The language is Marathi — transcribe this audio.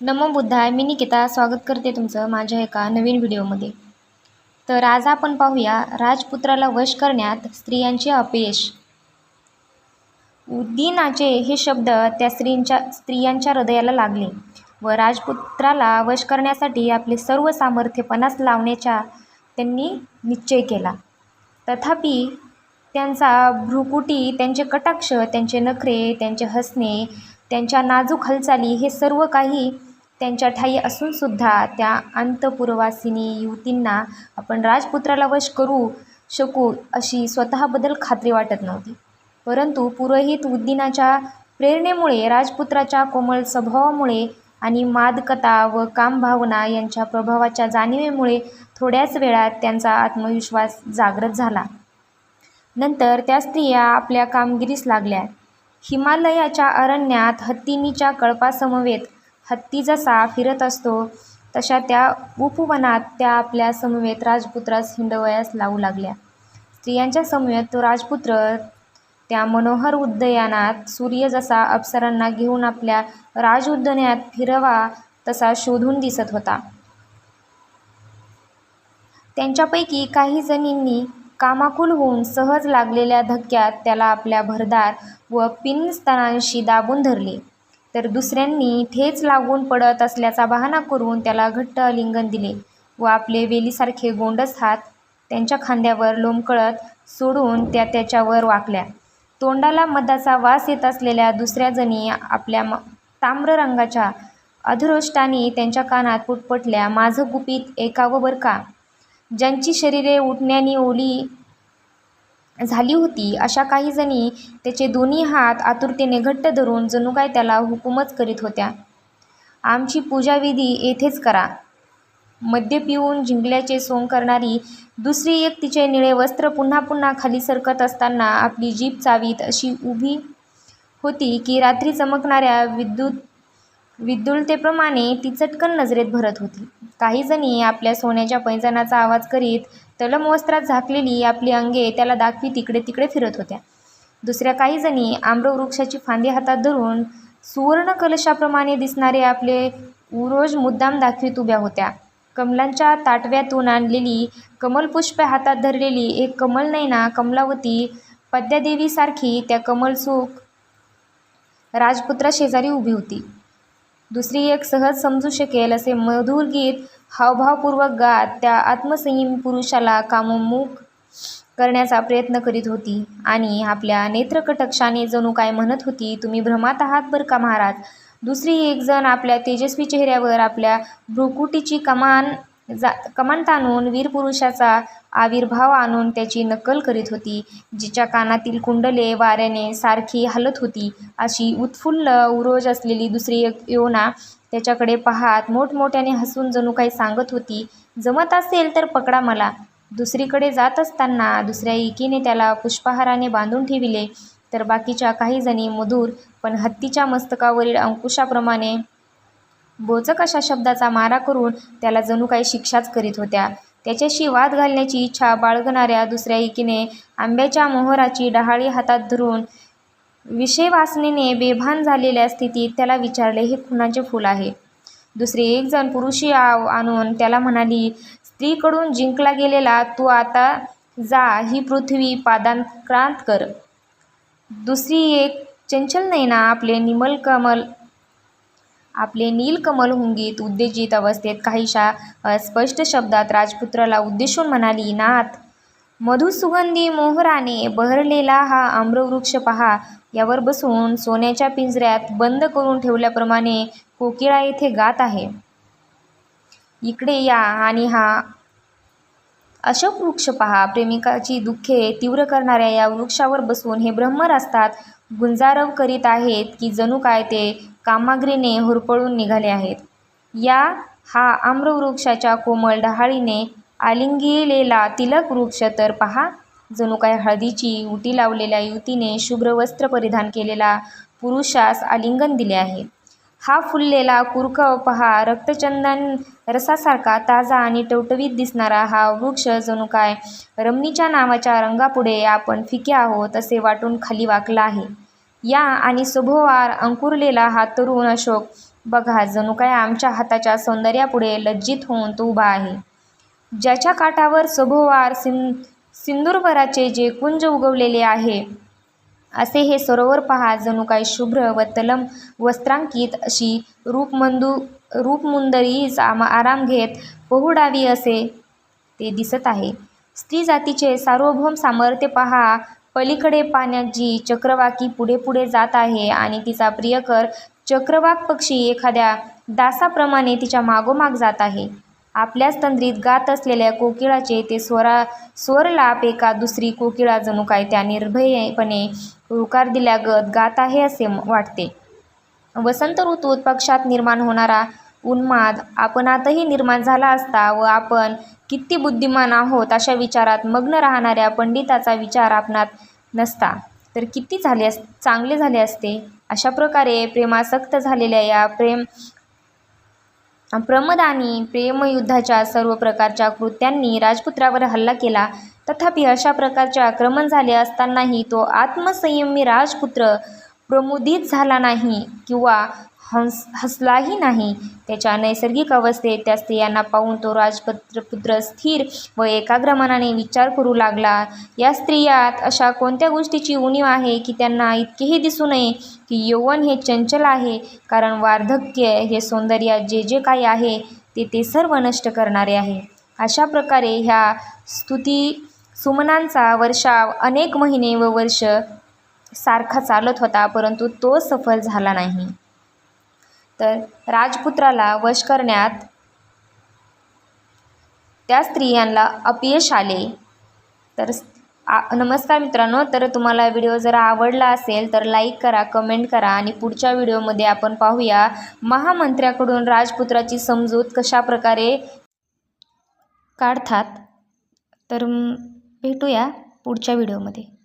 नमो बुद्धाय मी निकिता. स्वागत करते तुमचं माझ्या एका नवीन व्हिडिओमध्ये. तर आज आपण पाहूया राजपुत्राला वश करण्यात स्त्रियांचे अपयश. उद्दीनाचे हे शब्द त्या स्त्रींच्या स्त्रियांच्या हृदयाला लागले व राजपुत्राला वश करण्यासाठी आपले सर्व सामर्थ्यपणास लावण्याचा त्यांनी निश्चय केला. तथापि त्यांचा भ्रुकुटी त्यांचे कटाक्ष त्यांचे नखरे त्यांचे हसणे त्यांच्या नाजूक हालचाली हे सर्व काही त्यांच्या ठायी असूनसुद्धा त्या अंतपुरवासिनी युवतींना आपण राजपुत्राला वश करू शकू अशी स्वतःबद्दल खात्री वाटत नव्हती. परंतु पुरोहित उद्दीनाच्या प्रेरणेमुळे राजपुत्राच्या कोमल स्वभावामुळे आणि मादकता व कामभावना यांच्या प्रभावाच्या जाणीवेमुळे थोड्याच वेळात त्यांचा आत्मविश्वास जागृत झाला. नंतर त्या स्त्रिया आपल्या कामगिरीस लागल्या. हिमालयाच्या अरण्यात हत्तीनीच्या कळपासमवेत हत्ती जसा फिरत असतो तशा त्या उपवनात त्या आपल्या समवेत राजपुत्रास हिंडवयास लावू लागल्या. स्त्रियांच्या समवेत तो राजपुत्र त्या मनोहर उद्यानात सूर्य जसा अप्सरांना घेऊन आपल्या राज उद्यानात फिरवा तसा शोधून दिसत होता. त्यांच्यापैकी काही जणींनी कामाकुल होऊन सहज लागलेल्या धक्क्यात त्याला आपल्या भरदार व पिनस्तनांशी दाबून धरले. तर दुसऱ्यांनी ठेच लागून पडत असल्याचा बहाणा करून त्याला घट्ट आलिंगन दिले व आपले वेलीसारखे गोंडस हात त्यांच्या खांद्यावर लोंबकळत सोडून त्या त्याच्यावर वाकल्या. तोंडाला मधाचा वास येत असलेल्या दुसऱ्या जणी आपल्या ताम्र रंगाच्या अधरोष्टाने त्यांच्या कानात पुटपटल्या माझं गुपित एकावं बरं का? ज्यांची शरीरे उठण्याने ओली झाली होती. अशा काही जणी त्याचे दोन्ही हात आतुरतेने घट्ट धरून जणू काय त्याला हुकूमच करीत होत्या. आमची पूजाविधी येथेच करा. मद्य पिऊन जिंकल्याचे सोंग करणारी दुसरी एक तिचे निळे वस्त्र पुन्हा पुन्हा खाली सरकत असताना आपली जीभ चावीत अशी उभी होती की रात्री चमकणाऱ्या विद्युत विद्युलतेप्रमाणे ती चटकन नजरेत भरत होती. काही जणी आपल्या सोन्याच्या पैंजणाचा आवाज करीत तलम वस्त्रात झाकलेली आपली अंगे त्याला दाखवी तिकडे तिकडे फिरत होत्या. दुसऱ्या काही जणी आम्रवृक्षाची फांदी हातात धरून सुवर्ण कलशाप्रमाणे दिसणारे आपले उरोज मुद्दाम दाखवीत उभ्या होत्या. कमलांच्या ताटव्यातून आणलेली कमलपुष्पे हातात धरलेली एक कमलनयना कमलावती पद्यादेवीसारखी त्या कमलसुख राजपुत्राशेजारी उभी होती. दुसरी एक सहज समजू शकेल असे मधुर गीत हावभावपूर्वक गात त्या आत्मसंयमी पुरुषाला काममुख करण्याचा प्रयत्न करीत होती. आणि आपल्या नेत्रकटक्षाने जणू काय म्हणत होती तुम्ही भ्रमात आहात बरं का महाराज? दुसरी एक जण आपल्या तेजस्वी चेहऱ्यावर आपल्या भ्रुकुटीची कमान जा कमान ताणून वीरपुरुषाचा आविर्भाव आणून त्याची नक्कल करीत होती जिच्या कानातील कुंडले वाऱ्याने सारखी हलत होती. अशी उत्फुल्ल उरोज असलेली दुसरी एक योना त्याच्याकडे पाहात मोठमोठ्याने हसून जणू काही सांगत होती जमत असेल तर पकडा मला. दुसरीकडे जात असताना दुसऱ्या एकीने त्याला पुष्पहाराने बांधून ठेविले. तर बाकीच्या काही जणी मधुर पण हत्तीच्या मस्तकावरील अंकुशाप्रमाणे बोचक अशा शब्दाचा मारा करून त्याला जणू काही शिक्षाच करीत होत्या. त्याच्याशी वाद घालण्याची इच्छा बाळगणाऱ्या दुसऱ्या एकीने आंब्याच्या मोहराची डहाळी हातात धरून विषयवासनेने बेभान झालेल्या स्थितीत त्याला विचारले हे खुनाचे फूल आहे. दुसरी एक जण पुरुषी आव आणून त्याला म्हणाली स्त्रीकडून जिंकला गेलेला तू आता जा ही पृथ्वी पादांक्रांत कर. दुसरी एक चंचल नैना आपले निमल कमल आपले नीलकमल हुंगीत उद्देजित अवस्थेत काहीशा स्पष्ट शब्दात राजपुत्राला उद्देशून म्हणाली नाथ मधुसुगंधी मोहराने बहरलेला हा आम्रवृक्ष पहा. यावर बसून सोन्याच्या पिंजऱ्यात बंद करून ठेवल्याप्रमाणे कोकिळा येथे गात आहे. इकडे या आणि हा. अशोक वृक्ष पहा. प्रेमिकाची दुःखे तीव्र करणाऱ्या या वृक्षावर बसून हे ब्रह्मर असतात. गुंजारव करीत आहेत की जणू काय ते कामाग्रीने हुरपळून निघाले आहेत. या हा आम्रवृक्षाच्या कोमल डहाळीने आलिंगिलेला तिलक वृक्ष तर पहा. जणू काय हळदीची उटी लावलेल्या युवतीने शुभ्र वस्त्र परिधान केलेला पुरुषास आलिंगन दिले आहे. हा फुललेला कुरकव पहा रक्तचंदन रसासारखा ताजा आणि टवटवीत दिसणारा हा वृक्ष जणू काय? रमणीच्या नावाच्या रंगापुढे आपण फिके आहोत असे वाटून खाली वाकला आहे. या आणि सभोवार अंकुरलेला हा तरुण अशोक बघा जणू काय आमच्या हाताच्या सौंदर्यापुढे लज्जित होऊन तो उभा आहे. ज्याच्या काठावर सभोवार सिं सिंदूरभराचे जे कुंज उगवलेले आहे असे हे सरोवर पहा जणू काय शुभ्र व तलम वस्त्रांकित अशी रूपमंदू रूपमुंदरीच आम आराम घेत पहुडावी असे ते दिसत आहे. स्त्री जातीचे सार्वभौम सामर्थ्य पहा पलीकडे पाण्यात जी चक्रवाकी पुढे पुढे जात आहे आणि तिचा प्रियकर चक्रवाक पक्षी एखाद्या दासाप्रमाणे तिच्या मागोमाग जात आहे. आपल्याच तंद्रीत गात असलेल्या कोकिळाचे ते स्वरा स्वरलाप एका दुसरी कोकिळा जणू काय त्या निर्भयपणे होकार दिल्यागत गात आहे असे वाटते. वसंत ऋतूत पक्षात निर्माण होणारा उन्माद आपणातही निर्माण झाला असता व आपण किती बुद्धिमान आहोत अशा विचारात मग्न राहणाऱ्या पंडिताचा विचार आपणात नसता. तर किती झाले अस चांगले झाले असते? अशा प्रकारे प्रेमासक्त झालेल्या या प्रेम प्रमदानी प्रेमयुद्धाच्या सर्व प्रकारच्या कृत्यांनी राजपुत्रावर हल्ला केला. तथापि अशा प्रकारचे आक्रमण झाले असतानाही तो आत्मसंयमी राजपुत्र प्रमुदित झाला नाही किंवा हंस हसलाही नाही. त्याच्या नैसर्गिक अवस्थेत त्या स्त्रियांना पाहून तो राजपुत्र पुत्र स्थिर व एकाग्र मनाने विचार करू लागला. या स्त्रियात अशा कोणत्या गोष्टीची उणीव आहे की त्यांना इतकेही दिसू नये की यौवन हे चंचल आहे? कारण वार्धक्य हे सौंदर्यात जे जे काही आहे ते ते सर्व नष्ट करणारे आहे. अशा प्रकारे ह्या स्तुती सुमनांचा वर्षाव अनेक महिने व वर्ष सारखा चालत होता परंतु तो सफल झाला नाही. तर राजपुत्राला वश करण्यात त्या स्त्रियांना अपयश आले. तर आ नमस्कार मित्रांनो तर तुम्हाला व्हिडिओ जर आवडला असेल तर लाईक करा कमेंट करा आणि पुढच्या व्हिडिओमध्ये आपण पाहूया महामंत्र्याकडून राजपुत्राची समजूत कशा प्रकारे काढतात. तर भेटूया पुढच्या व्हिडिओमध्ये.